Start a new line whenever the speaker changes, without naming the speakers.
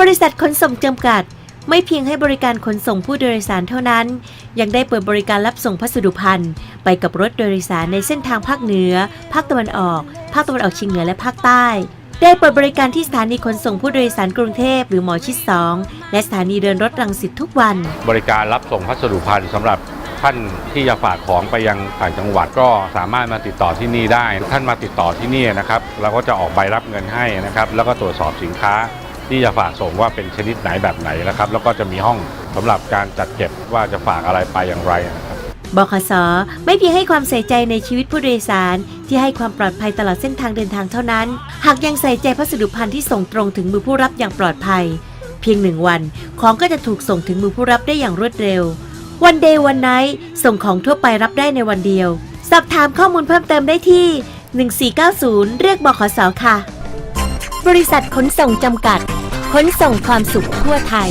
บริษัทขนส่งจำกัด ไม่เพียงให้บริการขนส่งผู้โดยสารเท่านั้น ยังได้เปิดบริการรับส่งพัสดุภัณฑ์ ไปกับรถโดยสารในเส้นทางภาคเหนือ ภาคตะวันออก ภาคตะวันออกเฉียงเหนือและภาคใต้ ได้เปิดบริการที่สถานีขนส่งผู้โดยสารกรุงเทพหรือหมอชิด2และสถานีเดินรถรังสิตทุกวัน
บริการรับส่งพัสดุภัณฑ์สำหรับท่านที่จะฝากของไปยังต่างจังหวัดก็สามารถมาติดต่อที่นี่ได้ ท่านมาติดต่อที่นี่นะครับเราก็จะออกใบรับเงินให้นะครับ แล้วก็ตรวจสอบสินค้า ที่จะฝากส่งว่าเป็นชนิดไหนแบบไหนนะครับ แล้วก็จะมีห้องสำหรับการจัดเก็บว่าจะฝากอะไรไปอย่างไรนะครับ
บขสไม่เพียงให้ความใส่ใจในชีวิตผู้โดยสาร ที่ให้ความปลอดภัยตลอดเส้นทางเดินทางเท่านั้น หากยังใส่ใจพัสดุภัณฑ์ที่ส่งตรงถึงมือผู้รับอย่างปลอดภัย เพียงหนึ่งวัน ของก็จะถูกส่งถึงมือผู้รับได้อย่างรวดเร็ว วันเดย์วันไนท์ส่งของทั่วไปรับได้ในวันเดียว สอบถามข้อมูลเพิ่มเติมได้ที่ 1490 เรียกบขสค่ะ บริษัทขนส่งจำกัด ขนส่งความสุขทั่วไทย